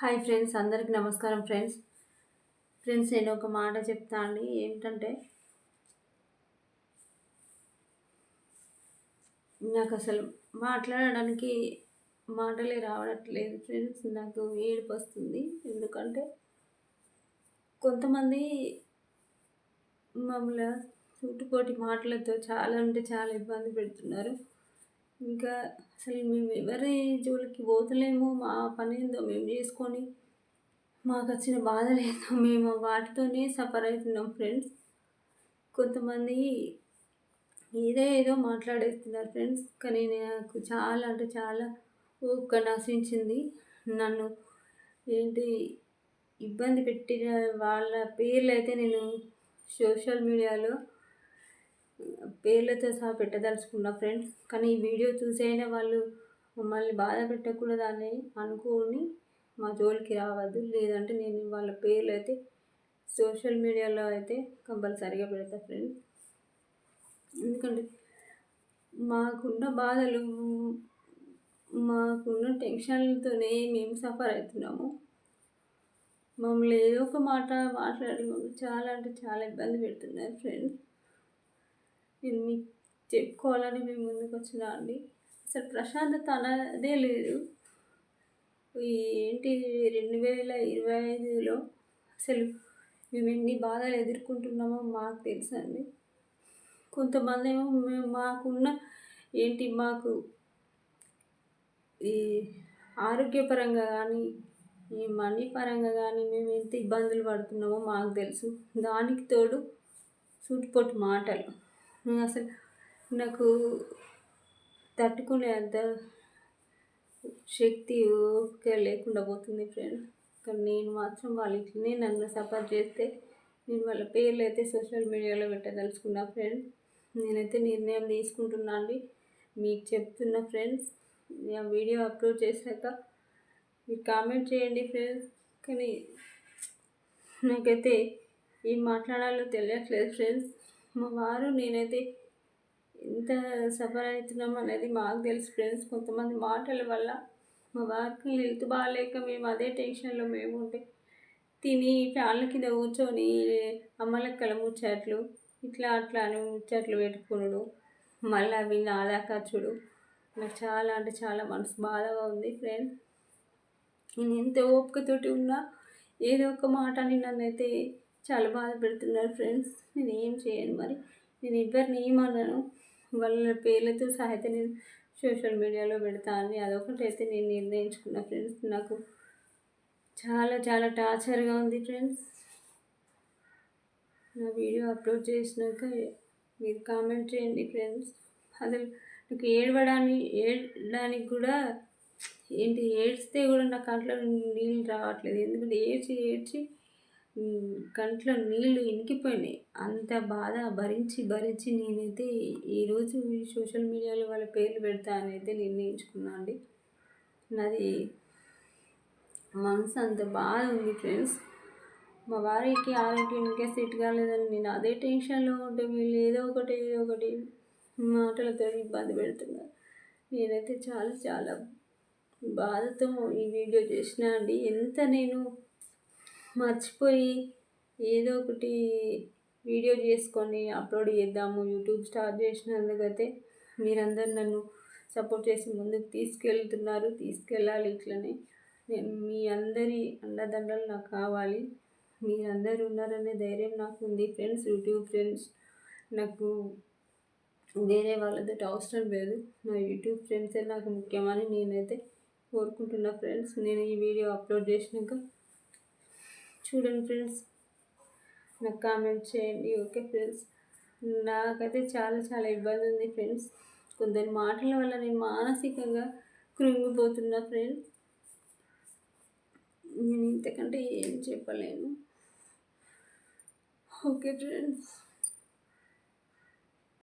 Hi friends అందరికీ నమస్కారం friends. Friends నేను ఒక మాట చెప్తా అండి. ఏమిటంటే నాకు అసలు మాట్లాడడానికి మాటలే రావట్లేదు ఫ్రెండ్స్. నాకు ఏడుపు వస్తుంది. ఎందుకంటే కొంతమంది మమ్మల్ని చుట్టుపోటి మాటలతో చాలా అంటే చాలా ఇబ్బంది పెడుతున్నారు. ఇంకా అసలు మేము ఎవరి జోలికి పోతలేము మా పని ఏందో మేము చేసుకొని మాకు వచ్చిన బాధలు ఏందో మేము వాటితోనే సఫర్ అవుతున్నాం ఫ్రెండ్స్. కొంతమంది ఏదో ఏదో మాట్లాడేస్తున్నారు ఫ్రెండ్స్ కానీ నాకు చాలా అంటే చాలా ఓపిక నశించింది. నన్ను ఏంటి ఇబ్బంది పెట్టిన వాళ్ళ పేర్లు అయితే నేను సోషల్ మీడియాలో పేర్లతో సహా పెట్టదలుచుకున్న ఫ్రెండ్స్ కానీ ఈ వీడియో చూసైనా వాళ్ళు మమ్మల్ని బాధ పెట్టకూడదని అనుకోని మా జోలికి రావద్దు. లేదంటే నేను వాళ్ళ పేర్లు అయితే సోషల్ మీడియాలో అయితే కంపల్సరీగా పెడతా ఫ్రెండ్స్ ఎందుకంటే మాకున్న బాధలు మాకున్న టెన్షన్లతోనే మేము సఫర్ అవుతున్నాము. మమ్మల్ని ఏదో ఒక మాట మాట్లాడి మమ్మల్ని చాలా అంటే చాలా ఇబ్బంది పెడుతున్నారు ఫ్రెండ్స్ నేను మీకు చెప్పుకోవాలని మేము ముందుకు వచ్చినా అండి. అసలు ప్రశాంతత అన్నదే లేదు. ఏంటి రెండు వేల ఇరవై ఐదులో అసలు మేము ఎన్ని బాధలు ఎదుర్కొంటున్నామో మాకు తెలుసండి. కొంతమంది ఏమో మేము మాకున్న ఏంటి మాకు ఈ ఆరోగ్యపరంగా కానీ ఈ మనీ పరంగా కానీ మేము ఎంత ఇబ్బందులు పడుతున్నామో మాకు తెలుసు. దానికి తోడు సూటిపోటు మాటలు. అసలు నాకు తట్టుకునే అంత శక్తి ఓపిక లేకుండా పోతుంది ఫ్రెండ్ కానీ నేను మాత్రం వాళ్ళ ఇట్లనే నన్ను సపోర్ట్ చేస్తే నేను వాళ్ళ పేర్లు అయితే సోషల్ మీడియాలో పెట్టదలుచుకున్నా ఫ్రెండ్ నేనైతే నిర్ణయం తీసుకుంటున్నా అండి. మీకు చెప్తున్న ఫ్రెండ్స్ ఆ వీడియో అప్లోడ్ చేశాక మీరు కామెంట్ చేయండి ఫ్రెండ్స్ కానీ నాకైతే ఏం మాట్లాడాలో తెలియట్లేదు ఫ్రెండ్స్ మా వారు నేనైతే ఎంత సఫర్ అవుతున్నాం అనేది మాకు తెలుసు ఫ్రెండ్స్. కొంతమంది మాటల వల్ల మా వారికి హెల్త్ బాగాలేక మేము అదే టెన్షన్లో మేము ఉంటే తిని ఫ్యాన్ల కింద కూర్చొని అమ్మలక్కల ముచ్చట్లు ఇట్లా అట్లా అని ముచ్చట్లు పెట్టుకున్నాడు మళ్ళీ అవి నాదాకా చూడు. నాకు చాలా అంటే చాలా మనసు బాధగా ఉంది ఫ్రెండ్ నేను ఎంత ఓపికతోటి ఉన్నా ఏదో ఒక మాట అని నన్ను అయితే చాలా బాధపడుతున్నారు ఫ్రెండ్స్. నేను ఏం చేయను మరి. నేను ఇద్దరిని ఏమన్నాను వాళ్ళ పేర్లతో సహాయత నేను సోషల్ మీడియాలో పెడతా అని అదొకటి అయితే నేను నిర్ణయించుకున్న ఫ్రెండ్స్. నాకు చాలా చాలా టార్చర్గా ఉంది ఫ్రెండ్స్. నా వీడియో అప్లోడ్ చేసినాక మీరు కామెంట్ చేయండి ఫ్రెండ్స్. అసలు నాకు ఏడవడానికి ఏడడానికి కూడా ఏంటి ఏడ్స్తే కూడా నా కంట్లో నీళ్ళు రావట్లేదు. ఎందుకంటే ఏడ్చి ఏడ్చి కంట్లో నీళ్ళు ఇంకిపోయినాయి అంత బాధ భరించి భరించి నేనైతే ఈరోజు సోషల్ మీడియాలో వాళ్ళ పేర్లు పెడతా అని అయితే నిర్ణయించుకున్నా అండి. నాది మనసు అంత బాధ ఉంది ఫ్రెండ్స్. మా వారికి ఆరోగ్యం ఇంకా సెట్ కాలేదని నేను అదే టెన్షన్లో ఉంటే వీళ్ళు ఏదో ఒకటి ఏదో ఒకటి మాటలతో ఇబ్బంది పెడుతున్నారు. నేనైతే చాలా చాలా బాధతో ఈ వీడియో చేసిన అండి. ఎంత నేను మర్చిపోయి ఏదో ఒకటి వీడియో చేసుకొని అప్లోడ్ చేద్దాము. యూట్యూబ్ స్టార్ట్ చేసినందుకైతే మీరందరూ నన్ను సపోర్ట్ చేసి ముందుకు తీసుకెళ్తున్నారు. తీసుకెళ్ళాలి ఇట్లనే. నేను మీ అందరి అండదండలు నాకు కావాలి. మీరందరూ ఉన్నారనే ధైర్యం నాకు ఉంది. ఫ్రెండ్స్ యూట్యూబ్ ఫ్రెండ్స్ నాకు వేరే వాళ్ళతో అవసరం లేదు. నా యూట్యూబ్ ఫ్రెండ్సే నాకు ముఖ్యమని నేనైతే కోరుకుంటున్నా. ఫ్రెండ్స్ నేను ఈ వీడియో అప్లోడ్ చేసినాక చూడండి ఫ్రెండ్స్. నాకు కామెంట్ చేయండి ఓకే ఫ్రెండ్స్. నాకైతే చాలా చాలా ఇబ్బంది ఉంది ఫ్రెండ్స్. కొందరి మాటల వల్ల నేను మానసికంగా కృంగిపోతున్నా ఫ్రెండ్స్. నేను ఇంతకంటే ఏం చెప్పలేను. Okay friends.